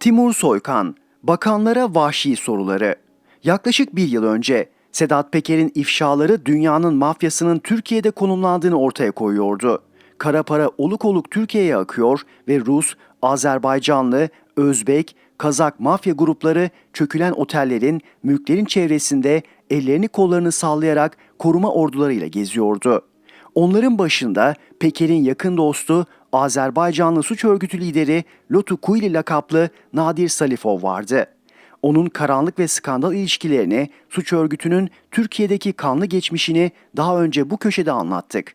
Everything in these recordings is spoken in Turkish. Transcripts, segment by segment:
Timur Soykan, bakanlara vahşi soruları. Yaklaşık bir yıl önce Sedat Peker'in ifşaları dünyanın mafyasının Türkiye'de konumlandığını ortaya koyuyordu. Kara para oluk oluk Türkiye'ye akıyor ve Rus, Azerbaycanlı, Özbek, Kazak mafya grupları çökülen otellerin, mülklerin çevresinde ellerini kollarını sallayarak koruma ordularıyla geziyordu. Onların başında Peker'in yakın dostu Azerbaycanlı suç örgütü lideri Lotu Kuyli lakaplı Nadir Salifov vardı. Onun karanlık ve skandal ilişkilerini, suç örgütünün Türkiye'deki kanlı geçmişini daha önce bu köşede anlattık.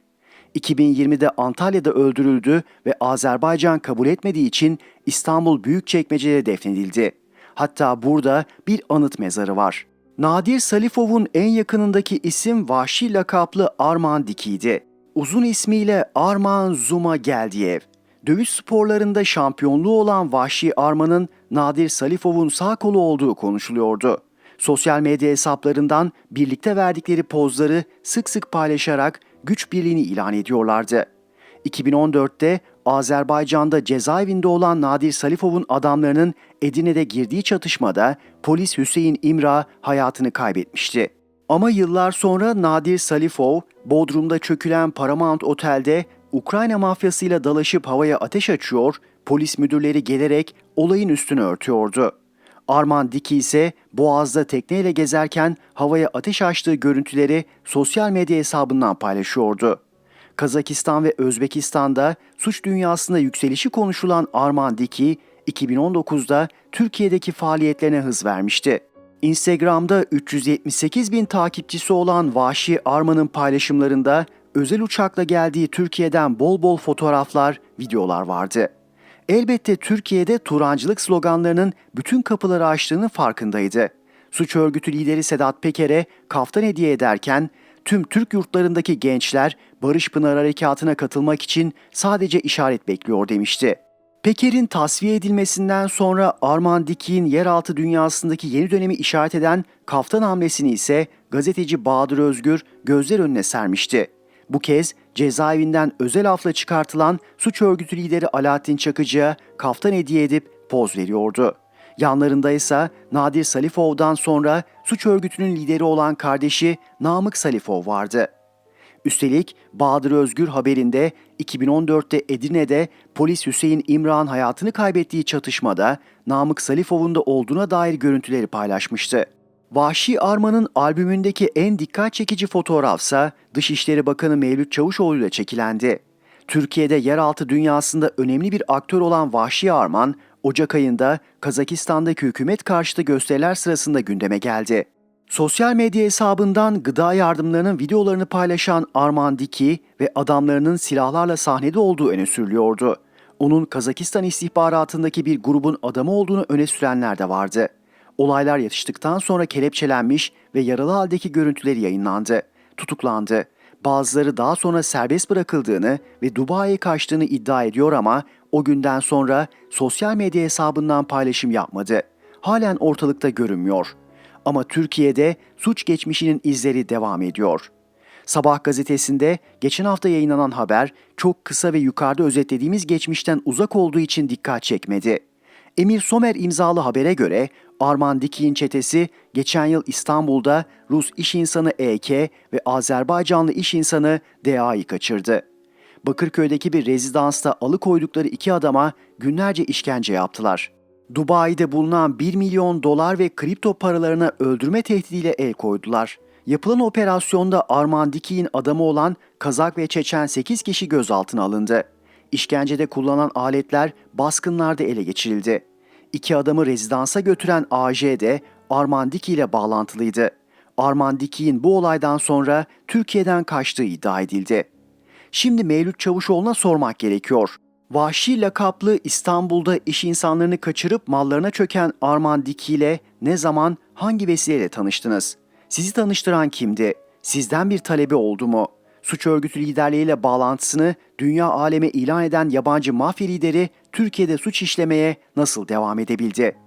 2020'de Antalya'da öldürüldü ve Azerbaycan kabul etmediği için İstanbul Büyükçekmece'de defnedildi. Hatta burada bir anıt mezarı var. Nadir Salifov'un en yakınındaki isim Vahşi lakaplı Arman Diki'ydi. Uzun ismiyle Arman Zuma Geldiyev. Dövüş sporlarında şampiyonluğu olan Vahşi Arman'ın Nadir Salifov'un sağ kolu olduğu konuşuluyordu. Sosyal medya hesaplarından birlikte verdikleri pozları sık sık paylaşarak güç birliğini ilan ediyorlardı. 2014'te Azerbaycan'da cezaevinde olan Nadir Salifov'un adamlarının Edirne'de girdiği çatışmada polis Hüseyin İmra hayatını kaybetmişti. Ama yıllar sonra Nadir Salifov, Bodrum'da çökülen Paramount Otel'de Ukrayna mafyasıyla dalaşıp havaya ateş açıyor, polis müdürleri gelerek olayın üstünü örtüyordu. Arman Diki ise Boğaz'da tekneyle gezerken havaya ateş açtığı görüntüleri sosyal medya hesabından paylaşıyordu. Kazakistan ve Özbekistan'da suç dünyasında yükselişi konuşulan Arman Diki, 2019'da Türkiye'deki faaliyetlerine hız vermişti. Instagram'da 378 bin takipçisi olan Vahşi Arman'ın paylaşımlarında özel uçakla geldiği Türkiye'den bol bol fotoğraflar, videolar vardı. Elbette Türkiye'de Turancılık sloganlarının bütün kapıları açtığının farkındaydı. Suç örgütü lideri Sedat Peker'e kaftan hediye ederken tüm Türk yurtlarındaki gençler Barış Pınar Harekatı'na katılmak için sadece işaret bekliyor demişti. Peker'in tasfiye edilmesinden sonra Arman Dikik'in yeraltı dünyasındaki yeni dönemi işaret eden kaftan hamlesini ise gazeteci Bahadır Özgür gözler önüne sermişti. Bu kez cezaevinden özel afla çıkartılan suç örgütü lideri Alaaddin Çakıcı'ya kaftan hediye edip poz veriyordu. Yanlarında ise Nadir Salifov'dan sonra suç örgütünün lideri olan kardeşi Namık Salifov vardı. Üstelik Bahadır Özgür haberinde 2014'te Edirne'de polis Hüseyin İmran hayatını kaybettiği çatışmada Namık Salifov'un da olduğuna dair görüntüleri paylaşmıştı. Vahşi Arman'ın albümündeki en dikkat çekici fotoğrafsa Dışişleri Bakanı Mevlüt Çavuşoğlu ile çekilendi. Türkiye'de yeraltı dünyasında önemli bir aktör olan Vahşi Arman, Ocak ayında Kazakistan'daki hükümet karşıtı gösteriler sırasında gündeme geldi. Sosyal medya hesabından gıda yardımlarının videolarını paylaşan Arman Diki ve adamlarının silahlarla sahnede olduğu öne sürülüyordu. Onun Kazakistan istihbaratındaki bir grubun adamı olduğunu öne sürenler de vardı. Olaylar yatıştıktan sonra kelepçelenmiş ve yaralı haldeki görüntüleri yayınlandı. Tutuklandı. Bazıları daha sonra serbest bırakıldığını ve Dubai'ye kaçtığını iddia ediyor ama o günden sonra sosyal medya hesabından paylaşım yapmadı. Halen ortalıkta görünmüyor. Ama Türkiye'de suç geçmişinin izleri devam ediyor. Sabah gazetesinde geçen hafta yayınlanan haber çok kısa ve yukarıda özetlediğimiz geçmişten uzak olduğu için dikkat çekmedi. Emir Somer imzalı habere göre Arman Dikik'in çetesi geçen yıl İstanbul'da Rus iş insanı EK ve Azerbaycanlı iş insanı DA'yı kaçırdı. Bakırköy'deki bir rezidansta alıkoydukları iki adama günlerce işkence yaptılar. Dubai'de bulunan 1 milyon dolar ve kripto paralarına öldürme tehdidiyle el koydular. Yapılan operasyonda Arman Dikik'in adamı olan Kazak ve Çeçen 8 kişi gözaltına alındı. İşkencede kullanılan aletler baskınlarda ele geçirildi. İki adamı rezidansa götüren AJ de Arman Diki ile bağlantılıydı. Arman Diki'nin bu olaydan sonra Türkiye'den kaçtığı iddia edildi. Şimdi Mevlüt Çavuşoğlu'na sormak gerekiyor. Vahşi lakaplı İstanbul'da iş insanlarını kaçırıp mallarına çöken Arman Diki ile ne zaman, hangi vesileyle tanıştınız? Sizi tanıştıran kimdi? Sizden bir talebi oldu mu? Suç örgütü liderliğiyle bağlantısını dünya aleme ilan eden yabancı mafya lideri Türkiye'de suç işlemeye nasıl devam edebildi?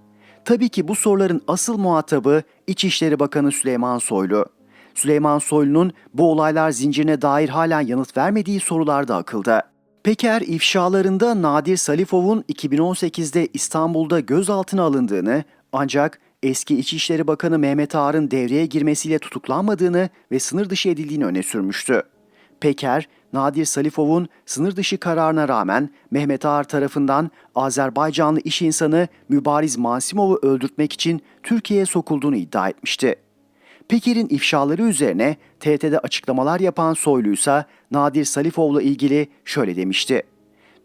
Tabii ki bu soruların asıl muhatabı İçişleri Bakanı Süleyman Soylu. Süleyman Soylu'nun bu olaylar zincirine dair halen yanıt vermediği sorular da akılda. Peker ifşalarında Nadir Salifov'un 2018'de İstanbul'da gözaltına alındığını ancak eski İçişleri Bakanı Mehmet Ağar'ın devreye girmesiyle tutuklanmadığını ve sınır dışı edildiğini öne sürmüştü. Peker, Nadir Salifov'un sınır dışı kararına rağmen Mehmet Ağar tarafından Azerbaycanlı iş insanı Mübariz Masimov'u öldürtmek için Türkiye'ye sokulduğunu iddia etmişti. Peker'in ifşaları üzerine TRT'de açıklamalar yapan Soylu ise Nadir Salifov'la ilgili şöyle demişti.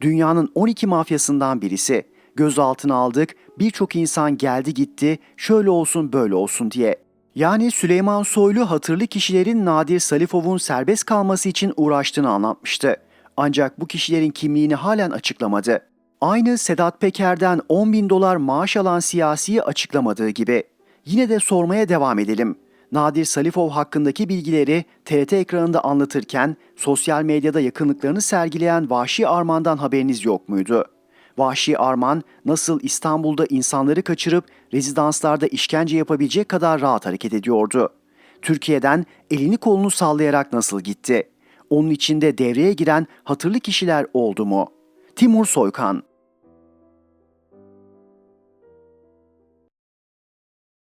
Dünyanın 12 mafyasından birisi. Gözaltına aldık, birçok insan geldi gitti, şöyle olsun böyle olsun diye. Yani Süleyman Soylu hatırlı kişilerin Nadir Salifov'un serbest kalması için uğraştığını anlatmıştı. Ancak bu kişilerin kimliğini halen açıklamadı. Aynı Sedat Peker'den 10 bin dolar maaş alan siyasiyi açıklamadığı gibi. Yine de sormaya devam edelim. Nadir Salifov hakkındaki bilgileri TRT ekranında anlatırken sosyal medyada yakınlıklarını sergileyen Vahşi Arman'dan haberiniz yok muydu? Vahşi Arman nasıl İstanbul'da insanları kaçırıp rezidanslarda işkence yapabilecek kadar rahat hareket ediyordu? Türkiye'den elini kolunu sallayarak nasıl gitti? Onun içinde devreye giren hatırlı kişiler oldu mu? Timur Soykan